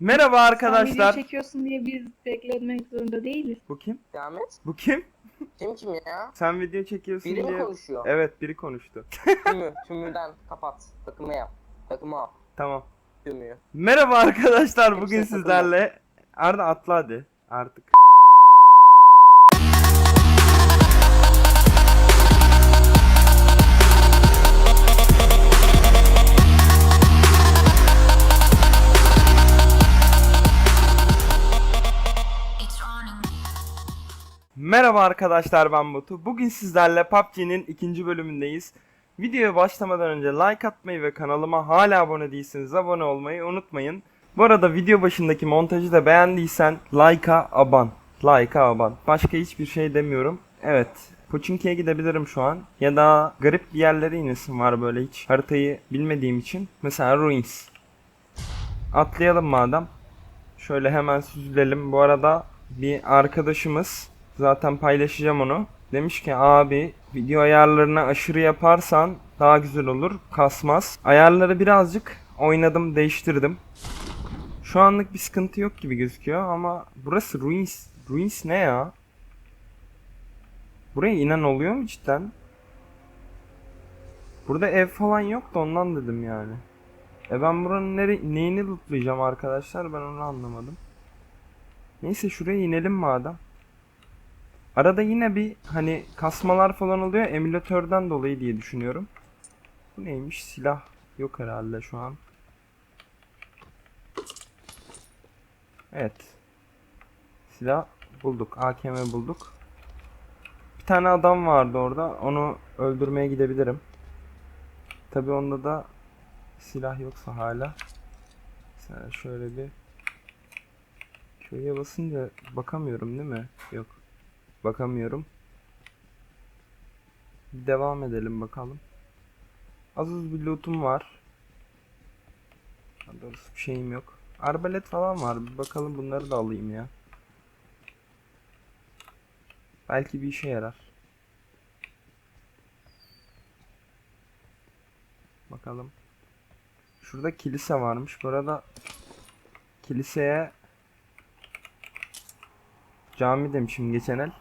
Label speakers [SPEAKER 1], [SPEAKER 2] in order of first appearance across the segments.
[SPEAKER 1] Merhaba arkadaşlar. Sen video çekiyorsun diye biz beklemek zorunda değiliz.
[SPEAKER 2] Bu kim? Ahmet. Bu kim?
[SPEAKER 3] Kim kim ya?
[SPEAKER 2] Sen video çekiyorsun biri diye. Biri konuşuyor? Evet biri konuştu.
[SPEAKER 3] Tümü, tümüden kapat. Takımı yap. Takımı al. Tamam. Tümü.
[SPEAKER 2] Merhaba arkadaşlar Hepsi bugün sizlerle. Arda atla hadi artık. Merhaba arkadaşlar ben Batu. Bugün sizlerle PUBG'nin ikinci bölümündeyiz. Videoya başlamadan önce like atmayı ve kanalıma hala abone değilseniz abone olmayı unutmayın. Bu arada video başındaki montajı da beğendiysen like'a aban. Like'a aban. Başka hiçbir şey demiyorum. Evet. Poçinki'ye gidebilirim şu an. Ya da garip bir yerlere inesim var böyle hiç haritayı bilmediğim için. Mesela Ruins. Atlayalım madem. Şöyle hemen süzülelim. Bu arada bir arkadaşımız Zaten paylaşacağım onu. Demiş ki abi video ayarlarına aşırı yaparsan daha güzel olur. Kasmaz. Ayarları birazcık oynadım, değiştirdim. Şu anlık bir sıkıntı yok gibi gözüküyor ama burası Ruins. Ruins ne ya? Buraya inen oluyor mu cidden? Burada ev falan yok da ondan dedim yani. E ben buranın nere neyini lootlayacağım arkadaşlar ben onu anlamadım. Neyse şuraya inelim madem. Arada yine bir hani kasmalar falan oluyor emülatörden dolayı diye düşünüyorum. Bu neymiş? Silah yok herhalde şu an. Evet. Silah bulduk. AKM bulduk. Bir tane adam vardı orada. Onu öldürmeye gidebilirim. Tabi onda da silah yoksa hala. Mesela şöyle bir köye basınca bakamıyorum değil mi? Yok. Bakamıyorum. Devam edelim bakalım. Az az bir lootum var. doğrusu bir şeyim yok. Arbalet falan var. Bir bakalım bunları da alayım ya. Belki bir işe yarar. Bakalım. Şurada kilise varmış. Burada kiliseye cami demişim geçen el.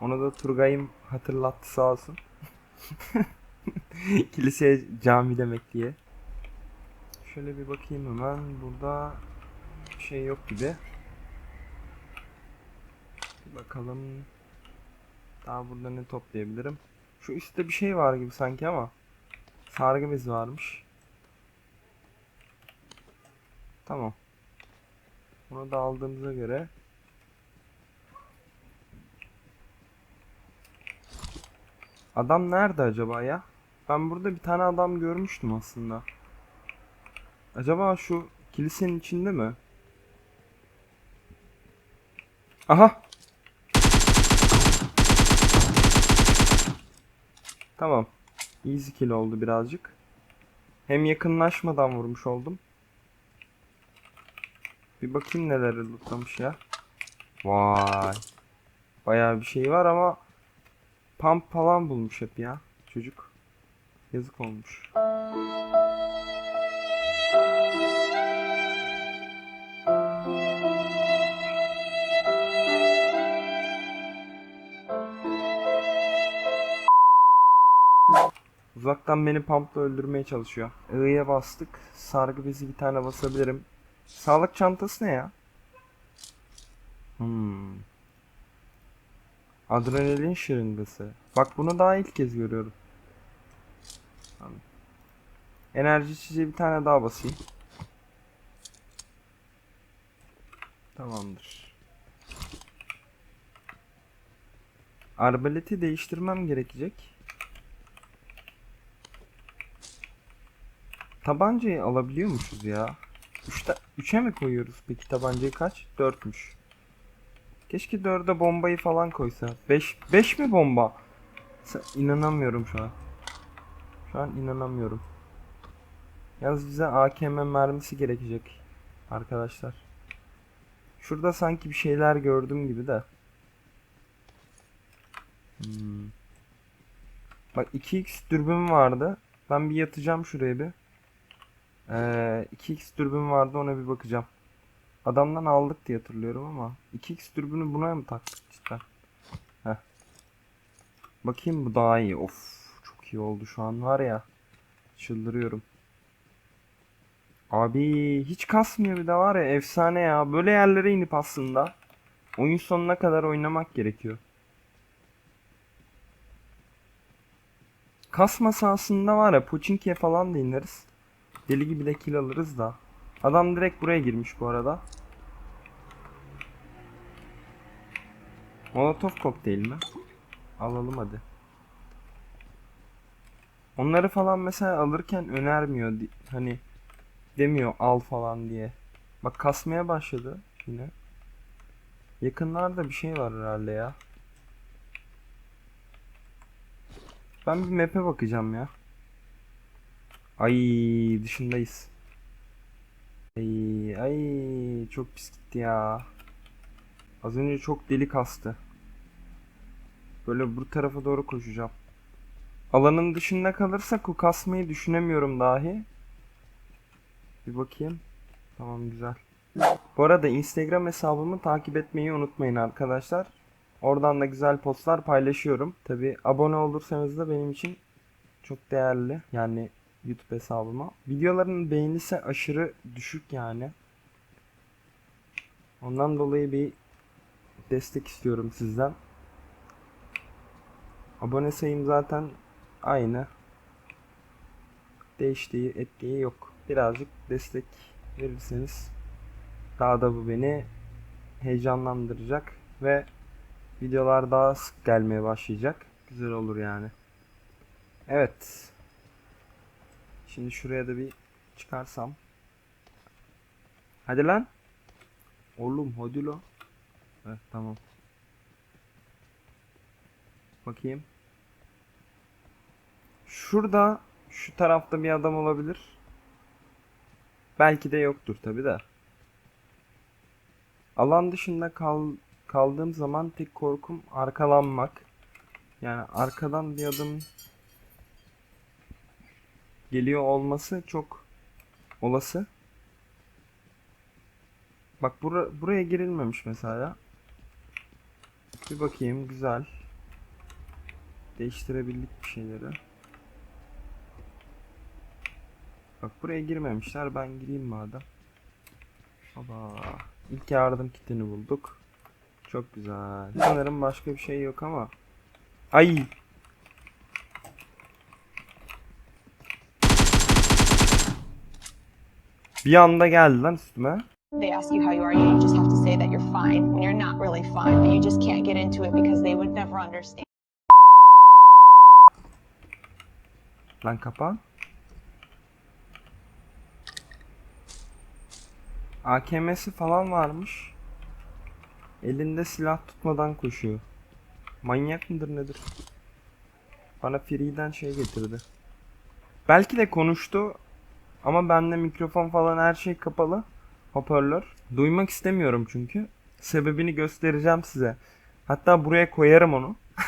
[SPEAKER 2] Onu da Turgay'ım hatırlattı sağ olsun. Kilise, cami demek diye. Şöyle bir bakayım hemen. Burada bir şey yok gibi. Bir bakalım. Daha burada ne toplayabilirim? Şu üstte bir şey var gibi sanki ama. Sargı bez varmış. Tamam. Bunu da aldığımıza göre Adam nerede acaba ya? Ben burada bir tane adam görmüştüm aslında. Acaba şu kilisenin içinde mi? Aha! Tamam. Easy kill oldu birazcık. Hem yakınlaşmadan vurmuş oldum. Bir bakayım neler lootlamış ya. Vay. Bayağı bir şey var ama pump falan bulmuş hep ya çocuk. Yazık olmuş. Uzaktan beni pumpla öldürmeye çalışıyor. I'ya bastık. Sargı bezi bir tane basabilirim. Sağlık çantası ne ya? Hmm. Adrenalin şırıngası. Bak bunu daha ilk kez görüyorum. Enerji içeceği bir tane daha basayım. Tamamdır. Arbaleti değiştirmem gerekecek. Tabancayı alabiliyor alabiliyormuşuz ya. 3'e mi koyuyoruz peki tabancayı kaç? 4'müş. Keşke dörde bombayı falan koysa. Beş, beş mi bomba? İnanamıyorum şu an. Şu an inanamıyorum. Yalnız bize AKM mermisi gerekecek. Arkadaşlar. Şurada sanki bir şeyler gördüm gibi de. Hmm. Bak 2x dürbün vardı. Ben bir yatacağım şuraya bir. Ee, 2x dürbün vardı ona bir bakacağım. Adamdan aldık diye hatırlıyorum ama 2x dürbünü buna mı taktık cidden? Heh. Bakayım bu daha iyi. Of çok iyi oldu şu an var ya. Çıldırıyorum. Abi hiç kasmıyor bir de var ya efsane ya. Böyle yerlere inip aslında oyun sonuna kadar oynamak gerekiyor. Kasmasa aslında var ya Pochinki'ye falan da ineriz. Deli gibi de kill alırız da. Adam direkt buraya girmiş bu arada. Molotov kokteyl mi? Alalım hadi. Onları falan mesela alırken önermiyor. Hani demiyor al falan diye. Bak kasmaya başladı yine. Yakınlarda bir şey var herhalde ya. Ben bir map'e bakacağım ya. Ay dışındayız. Ay, ay çok pis gitti ya. Az önce çok deli kastı. Böyle bu tarafa doğru koşacağım. Alanın dışında kalırsak o kasmayı düşünemiyorum dahi. Bir bakayım. Tamam güzel. Bu arada Instagram hesabımı takip etmeyi unutmayın arkadaşlar. Oradan da güzel postlar paylaşıyorum. Tabi abone olursanız da benim için çok değerli. Yani YouTube hesabıma. Videoların beğenisi aşırı düşük yani. Ondan dolayı bir destek istiyorum sizden. Abone sayım zaten aynı. Değiştiği, ettiği yok. Birazcık destek verirseniz daha da bu beni heyecanlandıracak ve videolar daha sık gelmeye başlayacak. Güzel olur yani. Evet. Şimdi şuraya da bir çıkarsam. Hadi lan. Oğlum hadi lo. Evet tamam. Bakayım. Şurada şu tarafta bir adam olabilir. Belki de yoktur tabi de. Alan dışında kal kaldığım zaman tek korkum arkalanmak. Yani arkadan bir adım geliyor olması çok olası. Bak bura, buraya girilmemiş mesela. Bir bakayım güzel. Değiştirebildik bir şeyleri. Bak buraya girmemişler ben gireyim madem. Baba. İlk yardım kitini bulduk. Çok güzel. Sanırım başka bir şey yok ama. Ay Bir anda geldi lan üstüme. They ask you how you are, you just have to say that you're fine when you're not really fine, but you just can't get into it because they would never understand. Lan kapan. AKM'si falan varmış. Elinde silah tutmadan koşuyor. Manyak mıdır nedir? Bana Free'den şey getirdi. Belki de konuştu ama bende mikrofon falan her şey kapalı. Hoparlör. Duymak istemiyorum çünkü. Sebebini göstereceğim size. Hatta buraya koyarım onu.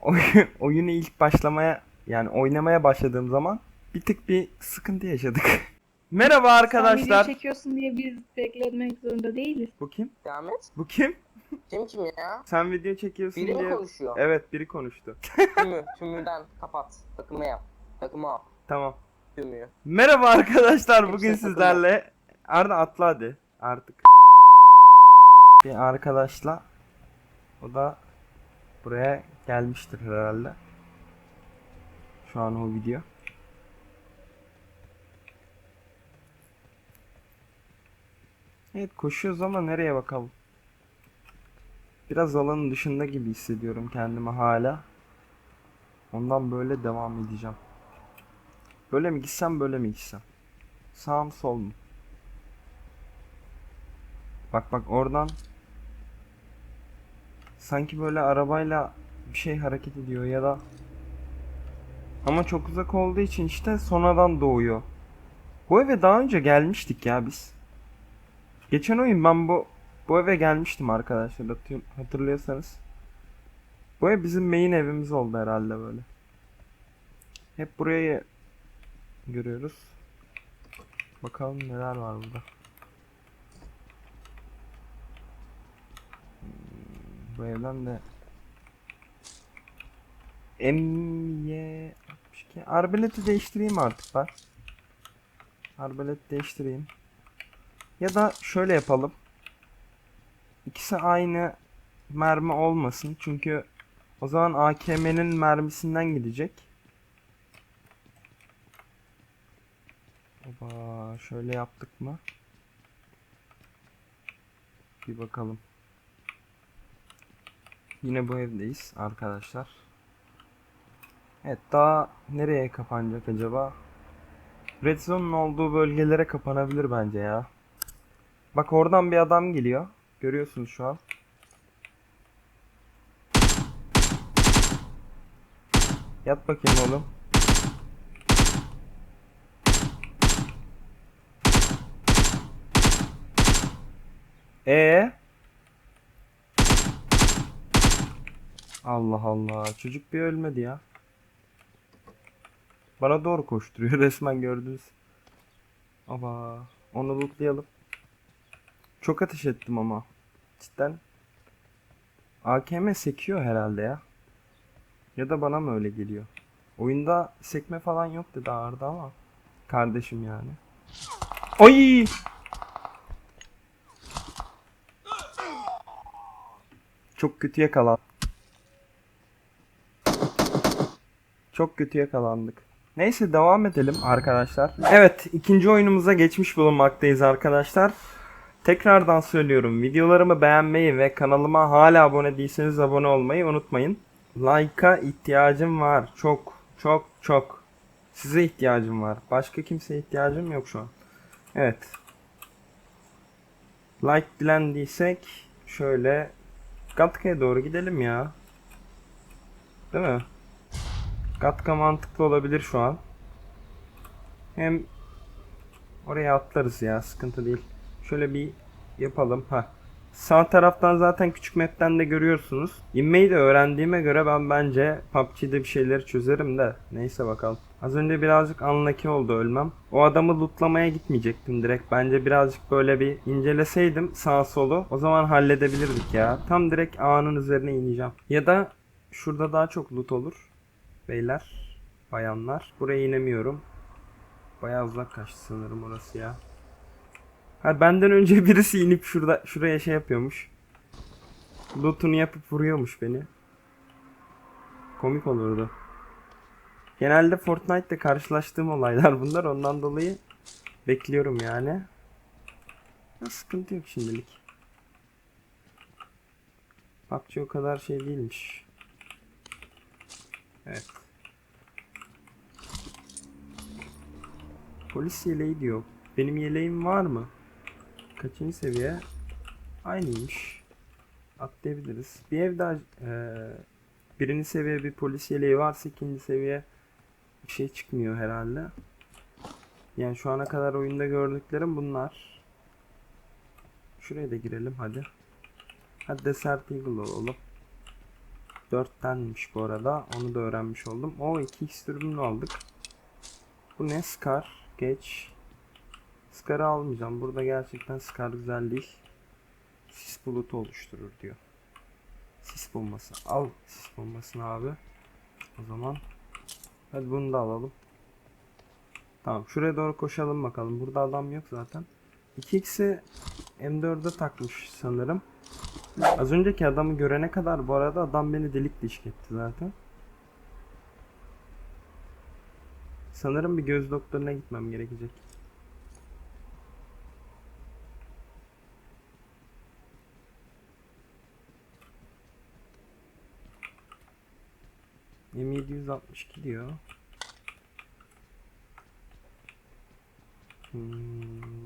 [SPEAKER 2] Oyun, oyunu ilk başlamaya yani oynamaya başladığım zaman bir tık bir sıkıntı yaşadık. Merhaba arkadaşlar. Sen video
[SPEAKER 1] çekiyorsun diye biz beklemek zorunda değiliz.
[SPEAKER 2] Bu kim? Ahmet. Bu kim?
[SPEAKER 3] Kim kim ya?
[SPEAKER 2] Sen video çekiyorsun biri diye. Biri konuşuyor? Evet biri konuştu.
[SPEAKER 3] tümü, tümünden kapat. Takımı yap. Takımı al. Tamam. Bilmiyor.
[SPEAKER 2] Merhaba arkadaşlar bugün Kimse sizlerle Arda atla hadi artık bir arkadaşla o da buraya gelmiştir herhalde şu an o video Evet koşuyoruz ama nereye bakalım Biraz alanın dışında gibi hissediyorum kendimi hala Ondan böyle devam edeceğim Böyle mi gitsem böyle mi gitsem? Sağ mı sol mu? Bak bak oradan sanki böyle arabayla bir şey hareket ediyor ya da ama çok uzak olduğu için işte sonradan doğuyor. Bu eve daha önce gelmiştik ya biz. Geçen oyun ben bu bu eve gelmiştim arkadaşlar hatırlıyorsanız. Bu ev bizim main evimiz oldu herhalde böyle. Hep burayı görüyoruz. Bakalım neler var burada. Bu evden de MY 62 Arbeleti değiştireyim artık ben. Arbelet değiştireyim. Ya da şöyle yapalım. İkisi aynı mermi olmasın. Çünkü o zaman AKM'nin mermisinden gidecek. Oba şöyle yaptık mı? Bir bakalım. Yine bu evdeyiz arkadaşlar. Evet daha nereye kapanacak acaba? Red Zone'un olduğu bölgelere kapanabilir bence ya. Bak oradan bir adam geliyor. Görüyorsunuz şu an. Yat bakayım oğlum. E Allah Allah. Çocuk bir ölmedi ya. Bana doğru koşturuyor resmen gördünüz. Ama onu lootlayalım. Çok ateş ettim ama. Cidden. AKM sekiyor herhalde ya. Ya da bana mı öyle geliyor? Oyunda sekme falan yok dedi Arda ama. Kardeşim yani. Oy. Çok kötü yakalan. Çok kötü yakalandık. Neyse devam edelim arkadaşlar. Evet ikinci oyunumuza geçmiş bulunmaktayız arkadaşlar. Tekrardan söylüyorum videolarımı beğenmeyi ve kanalıma hala abone değilseniz abone olmayı unutmayın. Like'a ihtiyacım var. Çok çok çok. Size ihtiyacım var. Başka kimseye ihtiyacım yok şu an. Evet. Like dilendiysek şöyle Gatka'ya doğru gidelim ya. Değil mi? Gatka mantıklı olabilir şu an. Hem oraya atlarız ya sıkıntı değil. Şöyle bir yapalım. ha. Sağ taraftan zaten küçük map'ten de görüyorsunuz. İnmeyi de öğrendiğime göre ben bence PUBG'de bir şeyleri çözerim de. Neyse bakalım. Az önce birazcık anlaki oldu ölmem. O adamı lootlamaya gitmeyecektim direkt. Bence birazcık böyle bir inceleseydim sağ solu o zaman halledebilirdik ya. Tam direkt ağanın üzerine ineceğim. Ya da şurada daha çok loot olur. Beyler, bayanlar. Buraya inemiyorum. Bayağı uzak kaçtı sanırım orası ya. Ha benden önce birisi inip şurada şuraya şey yapıyormuş. Loot'unu yapıp vuruyormuş beni. Komik olurdu. Genelde Fortnite'te karşılaştığım olaylar bunlar. Ondan dolayı bekliyorum yani. Ya, sıkıntı yok şimdilik. PUBG o kadar şey değilmiş. Evet. Polis yeleği diyor. Benim yeleğim var mı? Kaçıncı seviye? Aynıymış. Atlayabiliriz. Bir ev daha e, birinci seviye bir polis yeleği varsa ikinci seviye bir şey çıkmıyor herhalde. Yani şu ana kadar oyunda gördüklerim bunlar. Şuraya da girelim hadi. Hadi Desert Eagle olalım. 4'tenmiş bu arada. Onu da öğrenmiş oldum. O 2x aldık. Bu ne? Scar. Geç. Scar'ı almayacağım. Burada gerçekten Scar güzel değil. Sis bulutu oluşturur diyor. Sis bombası. Al sis bombasını abi. O zaman Hadi bunu da alalım. Tamam şuraya doğru koşalım bakalım. Burada adam yok zaten. 2x'i M4'e takmış sanırım. Az önceki adamı görene kadar bu arada adam beni delik dişik etti zaten. Sanırım bir göz doktoruna gitmem gerekecek. 862 diyor. Hmm,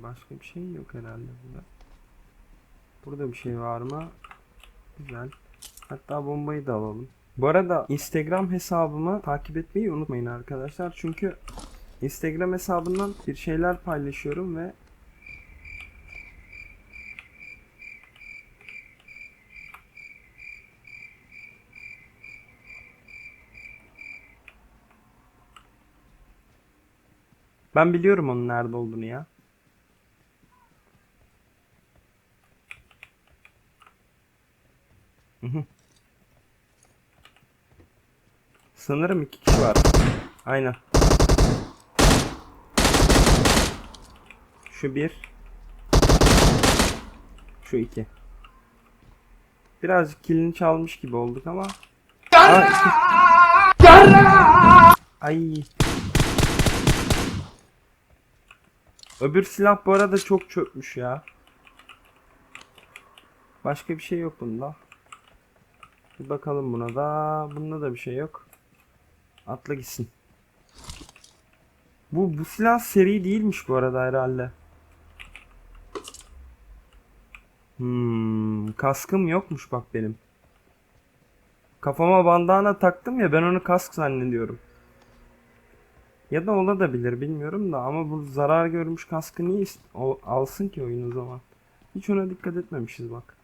[SPEAKER 2] başka bir şey yok herhalde burada. Burada bir şey var mı? Güzel. Hatta bombayı da alalım. Bu arada Instagram hesabımı takip etmeyi unutmayın arkadaşlar. Çünkü Instagram hesabından bir şeyler paylaşıyorum ve Ben biliyorum onun nerede olduğunu ya. Sanırım iki kişi var. Aynen. Şu bir. Şu iki. Birazcık kilini çalmış gibi olduk ama. Aa, Ay. Öbür silah bu arada çok çökmüş ya. Başka bir şey yok bunda. Bir bakalım buna da. Bunda da bir şey yok. Atla gitsin. Bu, bu silah seri değilmiş bu arada herhalde. Hmm, kaskım yokmuş bak benim. Kafama bandana taktım ya ben onu kask zannediyorum. Ya da olabilir bilmiyorum da ama bu zarar görmüş kaskı niye alsın ki oyunu zaman? Hiç ona dikkat etmemişiz bak.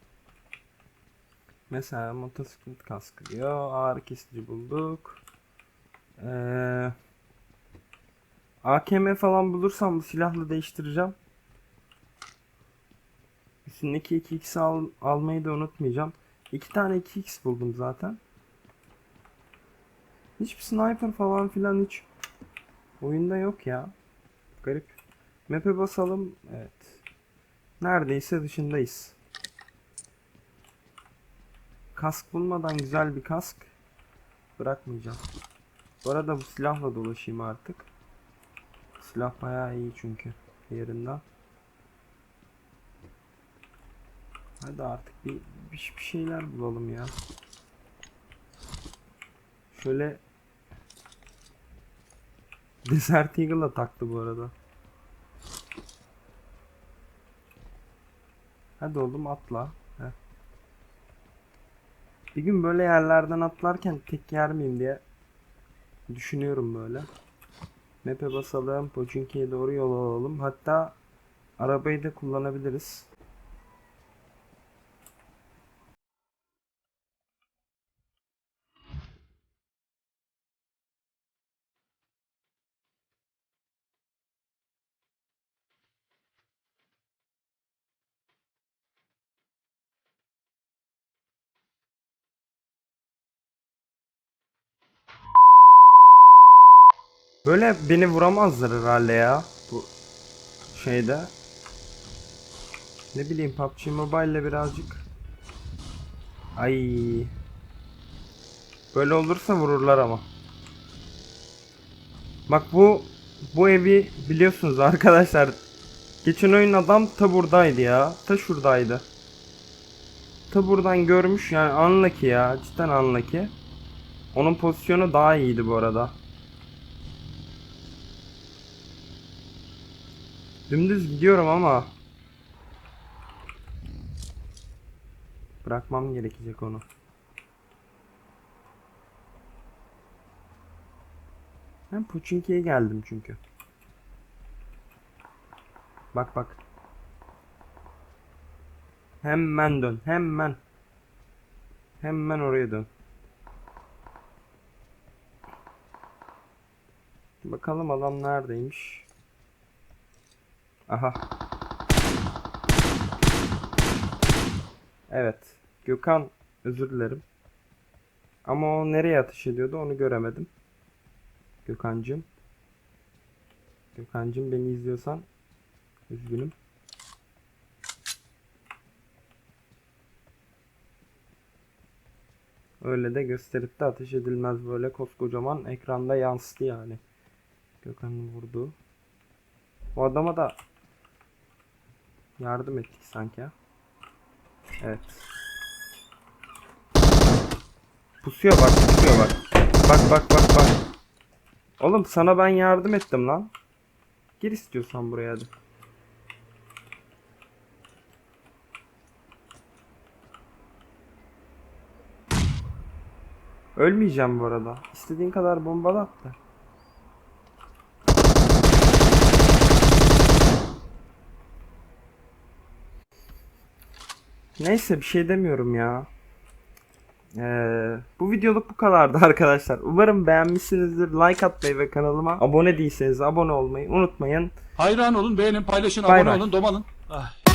[SPEAKER 2] Mesela motosiklet kaskı diyor. Ağır kesici bulduk. Ee, AKM falan bulursam bu silahla değiştireceğim. Üstündeki 2x al, almayı da unutmayacağım. İki tane 2x buldum zaten. Hiçbir sniper falan filan hiç Oyunda yok ya. Garip. Map'e basalım. Evet. Neredeyse dışındayız. Kask bulmadan güzel bir kask bırakmayacağım. Bu arada bu silahla dolaşayım artık. Silah baya iyi çünkü yerinde. Hadi artık bir, bir, bir şeyler bulalım ya. Şöyle Desert Eagle'la taktı bu arada. Hadi oğlum atla. Heh. Bir gün böyle yerlerden atlarken tek yer miyim diye düşünüyorum böyle. Map'e basalım. Pochinki'ye doğru yol alalım. Hatta arabayı da kullanabiliriz. Böyle beni vuramazlar herhalde ya. Bu şeyde. Ne bileyim PUBG Mobile'le birazcık. Ay. Böyle olursa vururlar ama. Bak bu bu evi biliyorsunuz arkadaşlar. Geçen oyun adam ta buradaydı ya. Ta şuradaydı. Ta buradan görmüş yani anla ki ya. Cidden anla ki Onun pozisyonu daha iyiydi bu arada. Dümdüz gidiyorum ama. Bırakmam gerekecek onu. Ben Puçinki'ye geldim çünkü. Bak bak. Hemen dön. Hemen. Hemen oraya dön. Bakalım adam neredeymiş. Aha. Evet. Gökhan özür dilerim. Ama o nereye atış ediyordu onu göremedim. Gökhan'cım. Gökhan'cım beni izliyorsan üzgünüm. Öyle de gösterip de ateş edilmez böyle koskocaman ekranda yansıtı yani. Gökhan'ın vurdu. Bu adama da Yardım ettik sanki Evet. Pusuyor bak, pusuyor bak. Bak bak bak bak. Oğlum sana ben yardım ettim lan. Gir istiyorsan buraya hadi. Ölmeyeceğim bu arada. İstediğin kadar bombala at da. Neyse bir şey demiyorum ya. Ee, bu videoluk bu kadardı arkadaşlar. Umarım beğenmişsinizdir. Like atmayı ve kanalıma abone değilseniz abone olmayı unutmayın.
[SPEAKER 4] Hayran olun, beğenin, paylaşın, Bay abone bay. olun, domalın. Ah.